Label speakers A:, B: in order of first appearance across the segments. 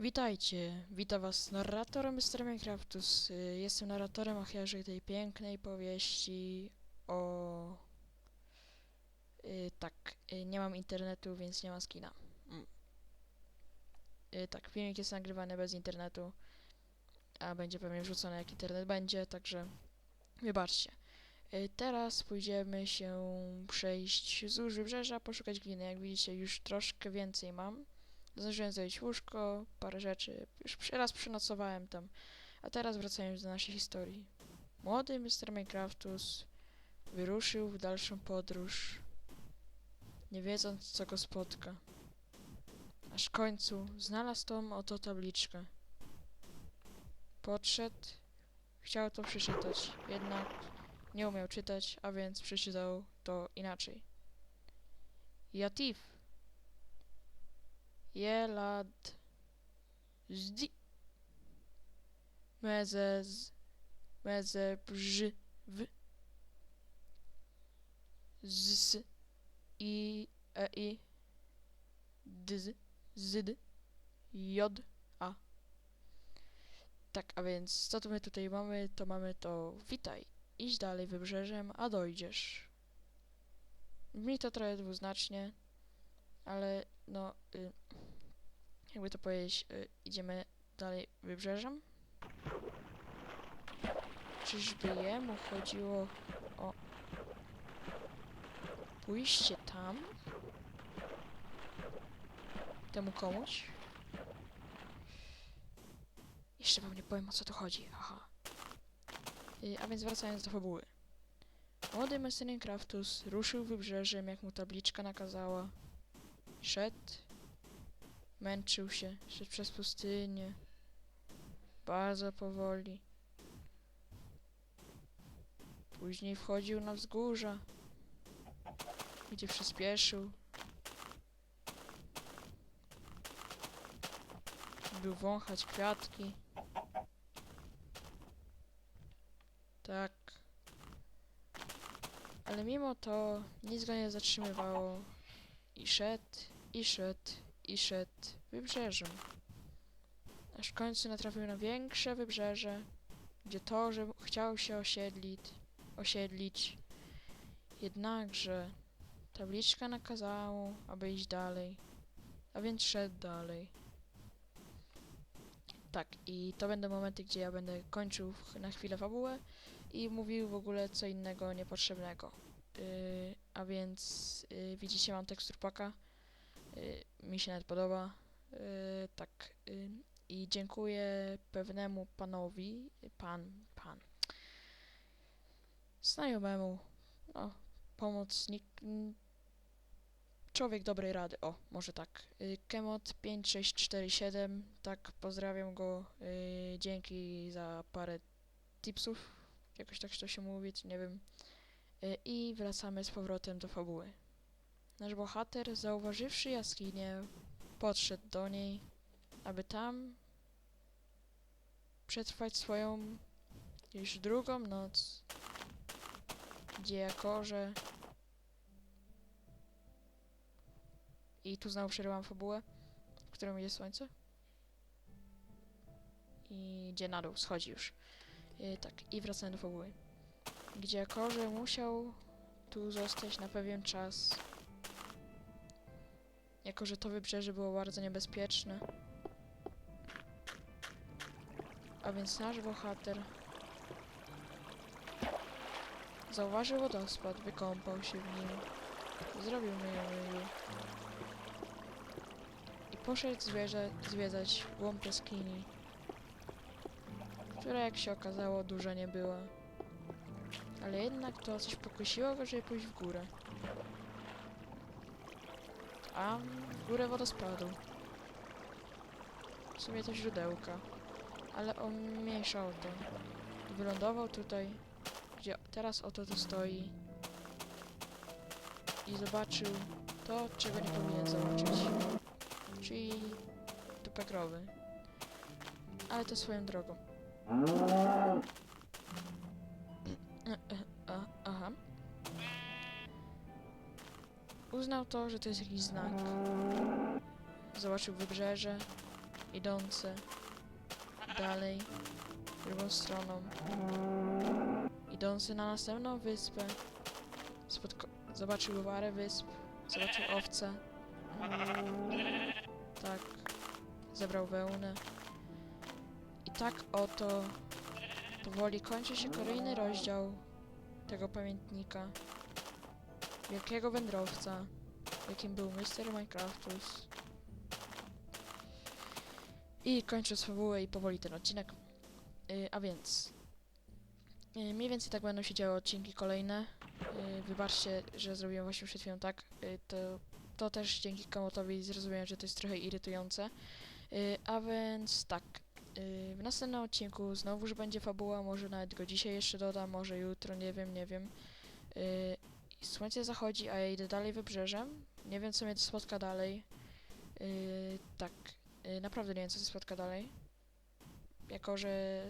A: Witajcie, witam was narrator Mr. Minecraftus. Y, Jestem narratorem ofiarzy tej pięknej powieści o... Y, tak, y, nie mam internetu, więc nie ma skina. Mm. Y, tak, filmik jest nagrywany bez internetu, a będzie pewnie wrzucony jak internet będzie, także wybaczcie. Y, Teraz pójdziemy się przejść wzdłuż wybrzeża, poszukać gliny. Jak widzicie, już troszkę więcej mam. Zdążyłem zrobić łóżko, parę rzeczy. Już raz przenocowałem tam. A teraz wracając do naszej historii. Młody Mr. Minecraftus wyruszył w dalszą podróż, nie wiedząc co go spotka. Aż w końcu znalazł tą oto tabliczkę. Podszedł, chciał to przeczytać, jednak nie umiał czytać, a więc przeczytał to inaczej. Jatif. Jelad. Zdi. Meze z. Meze brz. W. Z. I. E. I. D. Z. Zyd. Jod. A. Tak, a więc co tu my tutaj mamy? To mamy to witaj. Idź dalej wybrzeżem, a dojdziesz. Brzmi to trochę dwuznacznie, ale no, y, jakby to powiedzieć, y, idziemy dalej wybrzeżem. Czyżby jemu chodziło o pójście tam? Temu komuś? Jeszcze wam nie powiem o co tu chodzi, aha. Y, a więc wracając do fabuły. Młody Messenian Craftus ruszył wybrzeżem, jak mu tabliczka nakazała. Szedł, męczył się, szedł przez pustynię, bardzo powoli. Później wchodził na wzgórza, gdzie przyspieszył. Lubił wąchać kwiatki. Tak. Ale mimo to nic go nie zatrzymywało i szedł, i szedł, i szedł wybrzeżem. Aż w końcu natrafił na większe wybrzeże, gdzie to, że chciał się osiedlić, osiedlić. Jednakże tabliczka nakazała aby iść dalej, a więc szedł dalej. Tak, i to będą momenty, gdzie ja będę kończył na chwilę fabułę i mówił w ogóle co innego niepotrzebnego. Yy, a więc yy, widzicie, mam tekstur paka. Yy, mi się nawet podoba. Yy, tak. Yy, I dziękuję pewnemu panowi, pan, pan, znajomemu, no, pomocnik, człowiek dobrej rady, o, może tak, yy, Kemot5647, tak, pozdrawiam go, dzięki za parę tipsów, jakoś tak to się mówi, nie wiem, Y, I wracamy z powrotem do fabuły. Nasz bohater, zauważywszy jaskinię, podszedł do niej, aby tam przetrwać swoją już drugą noc, gdzie jako, że... I tu znowu przerywam fabułę, w którą jest słońce. I gdzie na dół, schodzi już. Y, tak, i wracamy do fabuły gdzie jako, że musiał tu zostać na pewien czas. Jako, że to wybrzeże było bardzo niebezpieczne. A więc nasz bohater zauważył wodospad, wykąpał się w nim, zrobił myju i poszedł zwierzę, zwiedzać głąb jaskini, która jak się okazało duża nie była. Ale jednak to coś pokusiło go, żeby pójść w górę. A górę wodospadu. W sumie to źródełka. Ale on mniejsza o to. Wylądował tutaj, gdzie teraz oto tu stoi. I zobaczył to, czego nie powinien zobaczyć. Czyli dupę krowy. Ale to swoją drogą. Uznał to, że to jest jakiś znak. Zobaczył wybrzeże idące dalej drugą stroną. Idący na następną wyspę. Spotko- zobaczył parę wysp, zobaczył owce. Tak, zebrał wełnę. I tak oto powoli kończy się kolejny rozdział tego pamiętnika. Wielkiego wędrowca, jakim był Mr. Minecraftus. I kończę fabułę i powoli ten odcinek. Yy, a więc. Yy, mniej więcej tak będą się działy odcinki kolejne. Yy, wybaczcie, że zrobiłem właśnie przed chwilą tak. Yy, to, to też dzięki komotowi zrozumiałem, że to jest trochę irytujące. Yy, a więc tak. Yy, w następnym odcinku znowuż będzie fabuła, może nawet go dzisiaj jeszcze dodam, może jutro, nie wiem, nie wiem. Yy, słońce zachodzi, a ja idę dalej wybrzeżem. Nie wiem, co mnie spotka dalej. Yy, tak, yy, naprawdę nie wiem, co się spotka dalej. Jako, że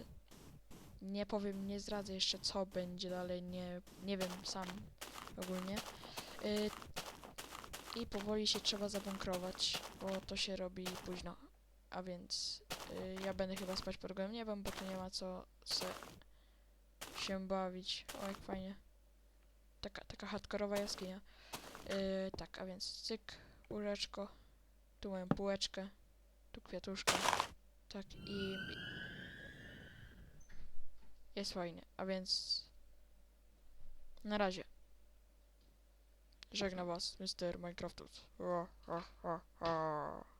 A: nie powiem, nie zdradzę jeszcze, co będzie dalej, nie, nie wiem sam ogólnie. Yy, I powoli się trzeba zabunkrować, bo to się robi późno. A więc yy, ja będę chyba spać pod gołym niebem, bo tu nie ma co se się bawić. O, jak fajnie. Taka, taka hardkorowa jaskinia. Yy, tak, a więc cyk, łóżeczko. Tu mam półeczkę. Tu kwiatuszka. Tak i... Jest fajnie, a więc... Na razie. Żegna was, Mr. Ha.